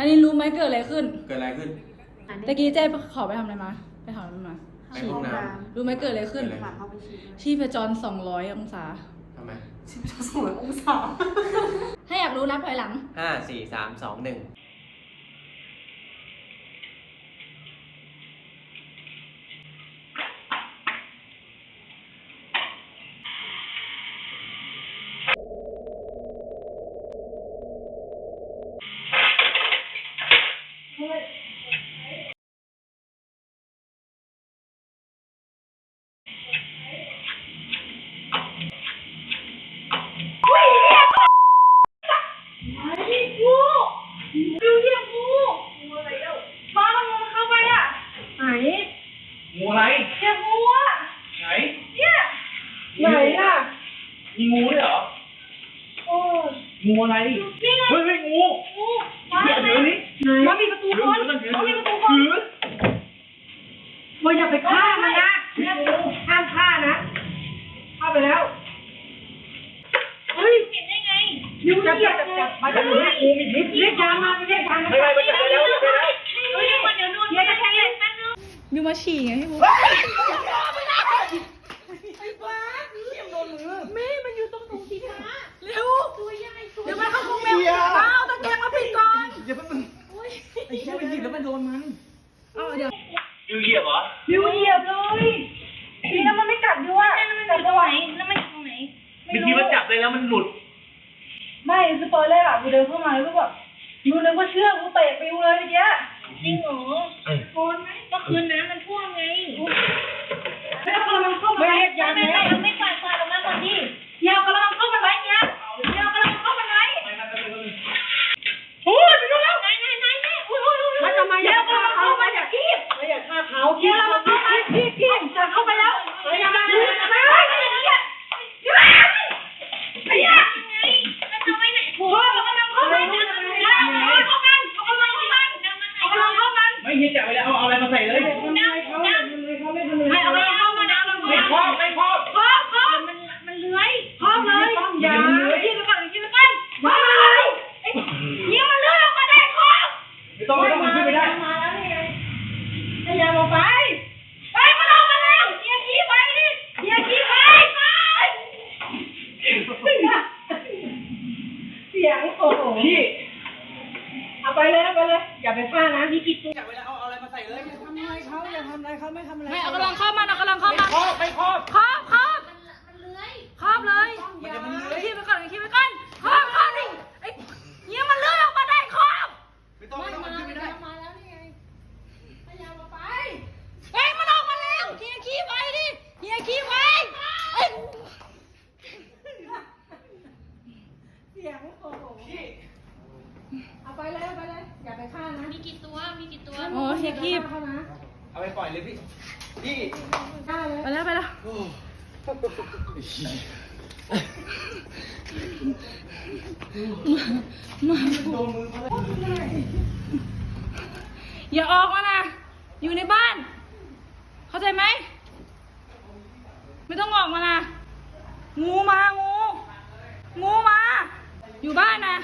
อันนี้รู้ไหมเกิดอะไรขึ้น เกิดอะไรขึ้น ตะกี้เจ๊ขอไปทำอะไรมา ไปถามอะไรมา ไปห้องน้รู้ไหมเกิดอะไรขึ้นเกิดอะไรฝากเข้าไปฉีดชีพจร200องศา ทำไมชิบจะสวยองศา ถ้าอยากรู้นับถอยหลัง ห้าสี่สามสองหนึ่ง ไหน งูอะไร เจ้างูอะ ไหน ไหนล่ะ มีงูด้วยเหรอ โอ้ งูอะไรเฮ้ยเฮ้ยงูงูเดี๋ยวเดี๋ยวนี้มาปิดประตูถือก่อนถือมาปิดประตูถืก่อนอว่าอย่าไปฆ่ามันนะห้ามฆ่านะเข้าไปแล้วเฮ้ยเห็นได้ไงยูจับจับจับจับมาจับเลยงูมีพิษเรียกยามาเรียกยามาไม่ไม่ไม่จับไปแล้วจับไปแล้วเฮ้ยมันเดี๋ยวนู่นเดี๋ยวจะแทงเลยแป๊บนึงมิวมาฉี่ไงพี่บุ๊คแม่มันอยู่ตรงตรงที่ขาเร็วเดี๋ยวมันเข้าคุกแมวเอาตะแกรงมาปิดก่อน อย่าเพิ่งมันไอ้เหี้ย มันหยิบแล้วมันโดนมันเอาเดี๋ยวยูเหยียบเหรอยูเหยียบเลยนี่แล้วมันไม่กัดยูอะกัดตรงไหนแล้วมันตรงไหนเมื่อกี้มันจับได้แล้วมันหลุด ไม่คือตอนแรกอะกูเดินเข้ามาแล้วก็แบบยูนึกว่าเชือกกูเตะปิวเลยเมื่อกี้จริงเหรอ โอ้โหพี่เอาไปเลยเอาไปเลย อย่าไปฆ่านะนี่กินตัวจับไปแล้วเอาเอาอะไรมาใส่เลยไม่เอากำลังเข้ามันเอากำลังเข้ามัน ครอบไม่ครอบ ครอบครอบมันเลื้อยครอบเลยอย่าคีบไปก่อนคีบไปก่อนครอบครอบดิไอ้เนี่ยมันเลื้อยออกมาได้ครอบ ไม่ต้องไม่ต้องมันขึ้นไม่ได้ มาแล้วนี่ไงพยายามมาไปเฮ้ยมันออกมาแล้วเฮียขี้ไว้ดิเฮียขี้ไว้เอ้ย เสียงโอ้โหเอาไปเลยเอาไปเลย อย่าไปฆ่านะมีกี่ตัว มีกี่ตัว โอ้เฮียขี้เข้านะเอาไปปล่อยเลยพี่ พี่ฆ่าเลยไปแล้วไปแล้วอย่าออกมานะ อยู่ในบ้าน เข้าใจไหม ไม่ต้องออกมานะ งูมางูงูมา อยู่บ้านนะ